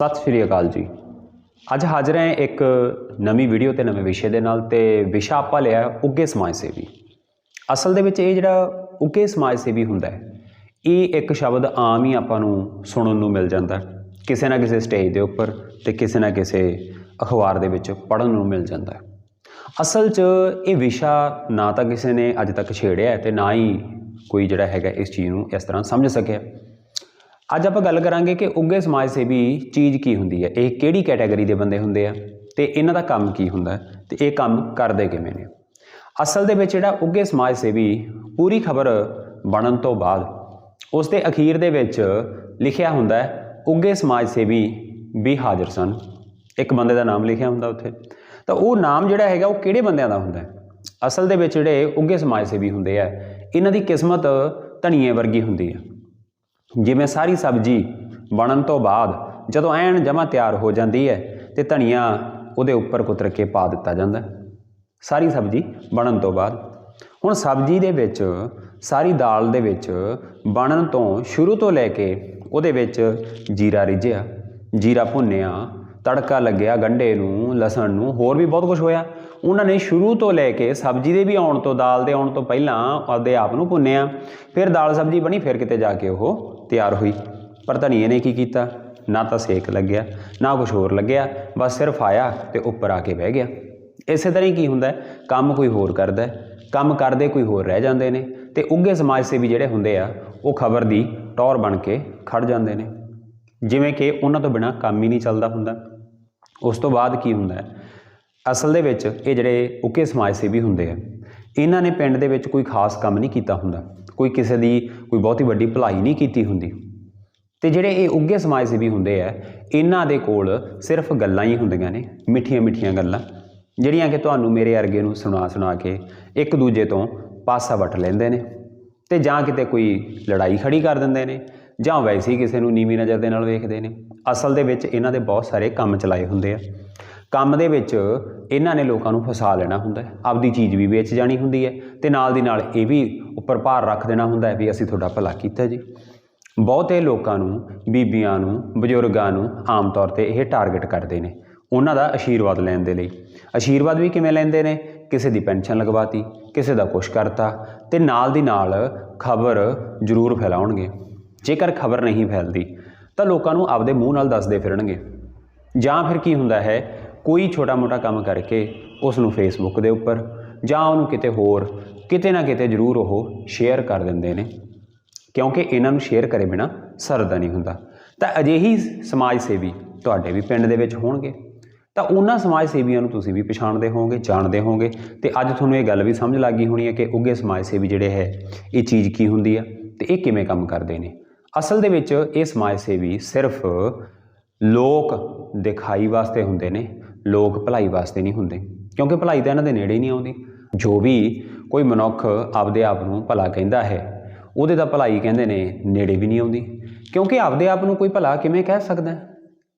ਸਤਿ ਸ਼੍ਰੀ ਅਕਾਲ ਜੀ। ਅੱਜ ਹਾਜ਼ਰ ਹਾਂ ਇੱਕ ਨਵੀਂ ਵੀਡੀਓ ਤੇ ਨਵੇਂ ਵਿਸ਼ੇ ਦੇ ਨਾਲ ਤੇ ਵਿਸ਼ਾ ਆਪਾਂ ਲਿਆ ਹੈ ਉੱਗੇ ਸਮਾਜ ਸੇਵੀ। ਅਸਲ ਦੇ ਵਿੱਚ ਇਹ ਜਿਹੜਾ ਉੱਗੇ ਸਮਾਜ ਸੇਵੀ ਹੁੰਦਾ ਹੈ, ਇਹ ਇੱਕ ਸ਼ਬਦ ਆਮ ਹੀ ਆਪਾਂ ਨੂੰ ਸੁਣਨ ਨੂੰ ਮਿਲ ਜਾਂਦਾ ਕਿਸੇ ਨਾ ਕਿਸੇ ਸਟੇਜ ਦੇ ਉੱਪਰ ਤੇ ਕਿਸੇ ਨਾ ਕਿਸੇ ਅਖਬਾਰ ਦੇ ਵਿੱਚ ਪੜ੍ਹਨ ਨੂੰ ਮਿਲ ਜਾਂਦਾ ਅਸਲ 'ਚ ਇਹ ਵਿਸ਼ਾ ਨਾ ਤਾਂ ਕਿਸੇ ਨੇ ਅੱਜ ਤੱਕ ਛੇੜਿਆ ਹੈ ਤੇ ਨਾ ਹੀ ਕੋਈ ਜਿਹੜਾ ਹੈਗਾ ਇਸ ਚੀਜ਼ ਨੂੰ ਇਸ ਤਰ੍ਹਾਂ ਸਮਝ ਸਕਿਆ ਅੱਜ ਆਪਾਂ ਗੱਲ ਕਰਾਂਗੇ ਕਿ ਉੱਗੇ ਸਮਾਜ ਸੇਵੀ ਚੀਜ਼ ਕੀ ਹੁੰਦੀ ਹੈ, ਇਹ ਕਿਹੜੀ ਕੈਟਾਗਰੀ ਦੇ ਬੰਦੇ ਹੁੰਦੇ ਆ ਤੇ ਇਹਨਾਂ ਦਾ ਕੰਮ ਕੀ ਹੁੰਦਾ ਹੈ ਤੇ ਇਹ ਕੰਮ ਕਰਦੇ ਕਿਵੇਂ ਨੇ। ਅਸਲ ਦੇ ਵਿੱਚ ਜਿਹੜਾ ਉੱਗੇ ਸਮਾਜ ਸੇਵੀ ਪੂਰੀ ਖਬਰ ਬਣਨ ਤੋਂ ਬਾਅਦ ਉਸ ਦੇ ਅਖੀਰ ਦੇ ਵਿੱਚ ਲਿਖਿਆ ਹੁੰਦਾ ਹੈ ਉੱਗੇ ਸਮਾਜ ਸੇਵੀ ਵੀ ਹਾਜ਼ਰ ਸਨ। ਇੱਕ ਬੰਦੇ ਦਾ ਨਾਮ ਲਿਖਿਆ ਹੁੰਦਾ ਉੱਥੇ। ਤਾਂ ਉਹ ਨਾਮ ਜਿਹੜਾ ਹੈਗਾ ਉਹ ਕਿਹੜੇ ਬੰਦਿਆਂ ਦਾ ਹੁੰਦਾ ਅਸਲ ਦੇ ਵਿੱਚ ਜਿਹੜੇ ਉੱਗੇ ਸਮਾਜ ਸੇਵੀ ਹੁੰਦੇ ਆ, ਇਹਨਾਂ ਦੀ ਕਿਸਮਤ ਧਣੀਏ ਵਰਗੀ ਹੁੰਦੀ ਹੈ। ਜਿਵੇਂ ਸਾਰੀ ਸਬਜ਼ੀ ਬਣਨ ਤੋਂ ਬਾਅਦ ਜਦੋਂ ਐਨ ਜਮਾ ਤਿਆਰ ਹੋ ਜਾਂਦੀ ਹੈ ਤੇ ਧਨੀਆ ਉਹਦੇ ਉੱਪਰ ਕੁਤਰ ਕੇ ਪਾ ਦਿੱਤਾ ਜਾਂਦਾ ਸਾਰੀ ਸਬਜ਼ੀ ਬਣਨ ਤੋਂ ਬਾਅਦ। ਹੁਣ ਸਬਜ਼ੀ ਦੇ ਵਿੱਚ, ਸਾਰੀ ਦਾਲ ਦੇ ਵਿੱਚ ਬਣਨ ਤੋਂ ਸ਼ੁਰੂ ਤੋਂ ਲੈ ਕੇ ਉਹਦੇ ਵਿੱਚ ਜੀਰਾ ਰਿਝਿਆ, ਜੀਰਾ ਭੁੰਨਿਆ, ਤੜਕਾ ਲੱਗਿਆ ਗੰਢੇ ਨੂੰ, ਲਸਣ ਨੂੰ, ਹੋਰ ਵੀ ਬਹੁਤ ਕੁਝ ਹੋਇਆ। ਉਹਨਾਂ ਨੇ ਸ਼ੁਰੂ ਤੋਂ ਲੈ ਕੇ ਸਬਜ਼ੀ ਦੇ ਵੀ ਆਉਣ ਤੋਂ, ਦਾਲ ਦੇ ਆਉਣ ਤੋਂ ਪਹਿਲਾਂ ਆਪਦੇ ਆਪ ਨੂੰ ਭੁੰਨਿਆ। ਫਿਰ ਦਾਲ ਸਬਜ਼ੀ ਬਣੀ, ਫਿਰ ਕਿਤੇ ਜਾ ਕੇ ਉਹ ਤਿਆਰ ਹੋਈ। ਪਰ ਧਨੀਏ ਨੇ ਕੀ ਕੀਤਾ? ਨਾ ਤਾਂ ਸੇਕ ਲੱਗਿਆ, ਨਾ ਕੁਝ ਹੋਰ ਲੱਗਿਆ, ਬਸ ਸਿਰਫ ਆਇਆ ਤੇ ਉੱਪਰ ਆ ਕੇ ਬਹਿ ਗਿਆ। ਇਸੇ ਤਰ੍ਹਾਂ ਹੀ ਕੀ ਹੁੰਦਾ ਕੰਮ ਕੋਈ ਹੋਰ ਕਰਦਾ ਕੰਮ ਕਰਦੇ ਕੋਈ ਹੋਰ ਰਹਿ ਜਾਂਦੇ ਨੇ ਤੇ ਉੱਗੇ ਸਮਾਜ ਸੇਵੀ ਜਿਹੜੇ ਹੁੰਦੇ ਆ, ਉਹ ਖਬਰ ਦੀ ਟੌਰ ਬਣ ਕੇ ਖੜ ਜਾਂਦੇ ਨੇ। ਜਿਵੇਂ ਕਿ ਉਹਨਾਂ ਤੋਂ ਬਿਨਾ ਕੰਮ ਹੀ ਨਹੀਂ ਚੱਲਦਾ ਹੁੰਦਾ। ਉਸ ਤੋਂ ਬਾਅਦ ਕੀ ਹੁੰਦਾ ਅਸਲ ਦੇ ਵਿੱਚ ਇਹ ਜਿਹੜੇ ਉੱਕੇ ਸਮਾਜ ਸੇਵੀ ਹੁੰਦੇ ਆ, ਇਹਨਾਂ ਨੇ ਪਿੰਡ ਦੇ ਵਿੱਚ ਕੋਈ ਖਾਸ ਕੰਮ ਨਹੀਂ ਕੀਤਾ ਹੁੰਦਾ। ਕੋਈ ਕਿਸੇ ਦੀ ਕੋਈ ਬਹੁਤੀ ਵੱਡੀ ਭਲਾਈ ਨਹੀਂ ਕੀਤੀ ਹੁੰਦੀ। ਤੇ ਜਿਹੜੇ ਇਹ ਉੱਗੇ ਸਮਾਜ ਸੇਵੀ ਹੁੰਦੇ ਆ, ਇਹਨਾਂ ਦੇ ਕੋਲ ਸਿਰਫ ਗੱਲਾਂ ਹੀ ਹੁੰਦੀਆਂ ਨੇ, ਮਿੱਠੀਆਂ ਮਿੱਠੀਆਂ ਗੱਲਾਂ, ਜਿਹੜੀਆਂ ਕਿ ਤੁਹਾਨੂੰ ਮੇਰੇ ਅਰਗੇ ਨੂੰ ਸੁਣਾ ਸੁਣਾ ਕੇ ਇੱਕ ਦੂਜੇ ਤੋਂ ਪਾਸਾ ਵਟ ਲੈਂਦੇ ਨੇ ਤੇ ਜਾਂ ਕਿਤੇ ਕੋਈ ਲੜਾਈ ਖੜੀ ਕਰ ਦਿੰਦੇ ਨੇ, ਜਾਂ ਵੈਸੇ ਹੀ ਕਿਸੇ ਨੂੰ ਨੀਵੀਂ ਨਜ਼ਰ ਦੇ ਨਾਲ ਵੇਖਦੇ ਨੇ। ਅਸਲ ਦੇ ਵਿੱਚ ਇਹਨਾਂ ਦੇ ਬਹੁਤ ਸਾਰੇ ਕੰਮ ਚਲਾਏ ਹੁੰਦੇ ਆ। ਕੰਮ ਦੇ ਵਿੱਚ ਇਹਨਾਂ ਨੇ ਲੋਕਾਂ ਨੂੰ ਫਸਾ ਲੈਣਾ ਹੁੰਦਾ ਹੈ। ਆਪਦੀ ਚੀਜ਼ ਵੀ ਵੇਚ ਜਾਣੀ ਹੁੰਦੀ ਹੈ ਤੇ ਨਾਲ ਦੀ ਨਾਲ ਇਹ ਵੀ ਉੱਪਰ ਭਾਰ ਰੱਖ ਦੇਣਾ ਹੁੰਦਾ ਹੈ ਵੀ ਅਸੀਂ ਤੁਹਾਡਾ ਭਲਾ ਕੀਤਾ ਜੀ। ਬਹੁਤੇ ਲੋਕਾਂ ਨੂੰ, ਬੀਬੀਆਂ ਨੂੰ, ਬਜ਼ੁਰਗਾਂ ਨੂੰ ਆਮ ਤੌਰ ਤੇ ਇਹ ਟਾਰਗੇਟ ਕਰਦੇ ਨੇ ਉਹਨਾਂ ਦਾ ਆਸ਼ੀਰਵਾਦ ਲੈਣ ਦੇ ਲਈ। ਆਸ਼ੀਰਵਾਦ ਵੀ ਕਿਵੇਂ ਲੈਂਦੇ ਨੇ? ਕਿਸੇ ਦੀ ਪੈਨਸ਼ਨ ਲਗਵਾਤੀ, ਕਿਸੇ ਦਾ ਕੁਛ ਕਰਤਾ ਤੇ ਨਾਲ ਦੀ ਨਾਲ ਖਬਰ ਜ਼ਰੂਰ ਫੈਲਾਉਣਗੇ। ਜੇਕਰ ਖਬਰ ਨਹੀਂ ਫੈਲਦੀ ਤਾਂ ਲੋਕਾਂ ਨੂੰ ਆਪਦੇ ਮੂੰਹ ਨਾਲ ਦੱਸਦੇ ਫਿਰਨਗੇ। ਜਾਂ ਫਿਰ ਕੀ ਹੁੰਦਾ ਹੈ ਕੋਈ ਛੋਟਾ-ਮੋਟਾ ਕੰਮ ਕਰਕੇ ਉਸ ਨੂੰ ਫੇਸਬੁੱਕ ਦੇ ਉੱਪਰ ਜਾਂ ਉਹਨੂੰ ਕਿਤੇ ਹੋਰ, ਕਿਤੇ ਨਾ ਕਿਤੇ ਜ਼ਰੂਰ ਉਹ ਸ਼ੇਅਰ ਕਰ ਦਿੰਦੇ ਨੇ। ਕਿਉਂਕਿ ਇਹਨਾਂ ਨੂੰ ਸ਼ੇਅਰ ਕਰੇ ਬਿਨਾ ਸਰਦਾ ਨਹੀਂ ਹੁੰਦਾ। ਤਾਂ ਅਜਿਹੀ ਸਮਾਜ ਸੇਵੀ ਤੁਹਾਡੇ ਵੀ ਪਿੰਡ ਦੇ ਵਿੱਚ ਹੋਣਗੇ। ਤਾਂ ਉਹਨਾਂ ਸਮਾਜ ਸੇਵੀਆਂ ਨੂੰ ਤੁਸੀਂ ਵੀ ਪਛਾਣਦੇ ਹੋਵੋਗੇ, ਜਾਣਦੇ ਹੋਵੋਗੇ। ਤੇ ਅੱਜ ਤੁਹਾਨੂੰ ਇਹ ਗੱਲ ਵੀ ਸਮਝ ਲੱਗ ਗਈ ਹੋਣੀ ਹੈ ਕਿ ਉੱਗੇ ਸਮਾਜ ਸੇਵੀ ਜਿਹੜੇ ਹੈ, ਇਹ ਚੀਜ਼ ਕੀ ਹੁੰਦੀ ਆ ਤੇ ਇਹ ਕਿਵੇਂ ਕੰਮ ਕਰਦੇ ਨੇ। ਅਸਲ ਦੇ ਵਿੱਚ ਇਹ ਸਮਾਜ ਸੇਵੀ ਸਿਰਫ ਲੋਕ ਦਿਖਾਈ ਵਾਸਤੇ ਹੁੰਦੇ ਨੇ। ਲੋਕ ਭਲਾਈ ਵਾਸਤੇ ਨਹੀਂ ਹੁੰਦੇ, ਕਿਉਂਕਿ ਭਲਾਈ ਤਾਂ ਇਹਨਾਂ ਦੇ ਨੇੜੇ ਹੀ ਨਹੀਂ ਆਉਂਦੀ। ਜੋ ਵੀ ਕੋਈ ਮਨੁੱਖ ਆਪਦੇ ਆਪ ਨੂੰ ਭਲਾ ਕਹਿੰਦਾ ਹੈ, ਉਹਦੇ ਤਾਂ ਭਲਾਈ ਕਹਿੰਦੇ ਨੇ ਨੇੜੇ ਵੀ ਨਹੀਂ ਆਉਂਦੀ। ਕਿਉਂਕਿ ਆਪਦੇ ਆਪ ਨੂੰ ਕੋਈ ਭਲਾ ਕਿਵੇਂ ਕਹਿ ਸਕਦਾ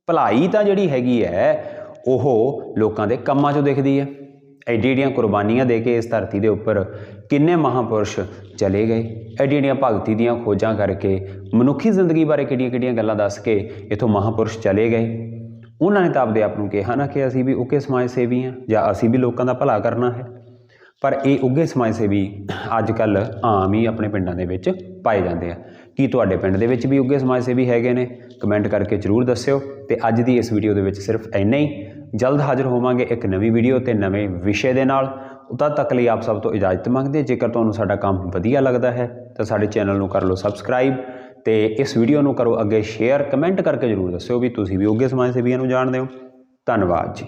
ਭਲਾਈ ਤਾਂ ਜਿਹੜੀ ਹੈਗੀ ਹੈ, ਉਹ ਲੋਕਾਂ ਦੇ ਕੰਮਾਂ 'ਚੋਂ ਦਿਖਦੀ ਹੈ। ਐਡੀ ਐਡੀਆਂ ਕੁਰਬਾਨੀਆਂ ਦੇ ਕੇ ਇਸ ਧਰਤੀ ਦੇ ਉੱਪਰ ਕਿੰਨੇ ਮਹਾਪੁਰਸ਼ ਚਲੇ ਗਏ। ਐਡੀ ਐਡੀਆਂ ਭਗਤੀ ਦੀਆਂ ਖੋਜਾਂ ਕਰਕੇ ਮਨੁੱਖੀ ਜ਼ਿੰਦਗੀ ਬਾਰੇ ਕਿਹੜੀਆਂ ਕਿਹੜੀਆਂ ਗੱਲਾਂ ਦੱਸ ਕੇ ਇਥੋਂ ਮਹਾਪੁਰਸ਼ ਚਲੇ ਗਏ। ਉਹਨਾਂ ਨੇ ਤਾਂ ਆਪਦੇ ਆਪ ਨੂੰ ਕਿਹਾ ਨਾ ਕਿ ਅਸੀਂ ਵੀ ਉੱਗੇ ਸਮਾਜ ਸੇਵੀ ਹਾਂ ਜਾਂ ਅਸੀਂ ਵੀ ਲੋਕਾਂ ਦਾ ਭਲਾ ਕਰਨਾ ਹੈ। ਪਰ ਇਹ ਉੱਗੇ ਸਮਾਜ ਸੇਵੀ ਅੱਜ ਕੱਲ ਆਮ ਹੀ ਆਪਣੇ ਪਿੰਡਾਂ ਦੇ ਵਿੱਚ ਪਾਏ ਜਾਂਦੇ ਆ। ਕੀ ਤੁਹਾਡੇ ਪਿੰਡ ਦੇ ਵਿੱਚ ਵੀ ਉੱਗੇ ਸਮਾਜ ਸੇਵੀ ਹੈਗੇ ਨੇ? ਕਮੈਂਟ ਕਰਕੇ ਜਰੂਰ ਦੱਸਿਓ ਤੇ ਅੱਜ ਦੀ ਇਸ ਵੀਡੀਓ ਦੇ ਵਿੱਚ ਸਿਰਫ ਇੰਨਾ ਹੀ। ਜਲਦ ਹਾਜ਼ਰ ਹੋਵਾਂਗੇ ਇੱਕ ਨਵੀਂ ਵੀਡੀਓ ਤੇ ਨਵੇਂ ਵਿਸ਼ੇ ਦੇ ਨਾਲ। ਉਦੋਂ ਤੱਕ ਲਈ ਆਪ ਸਭ ਤੋਂ ਇਜਾਜ਼ਤ ਮੰਗਦੇ ਜੇਕਰ ਤੁਹਾਨੂੰ ਸਾਡਾ ਕੰਮ ਵਧੀਆ ਲੱਗਦਾ ਹੈ ਤਾਂ ਸਾਡੇ ਚੈਨਲ ਨੂੰ ਕਰ ਲਓ ਸਬਸਕ੍ਰਾਈਬ ਤੇ ਇਸ ਵੀਡੀਓ ਨੂੰ ਕਰੋ ਅੱਗੇ ਸ਼ੇਅਰ ਕਮੈਂਟ ਕਰਕੇ ਜਰੂਰ ਦੱਸਿਓ ਵੀ ਤੁਸੀਂ ਵੀ ਉੱਗੇ ਸਮਾਜ ਸੇਵੀਆਂ ਨੂੰ ਜਾਣਦੇ ਹੋ। ਧੰਨਵਾਦ ਜੀ।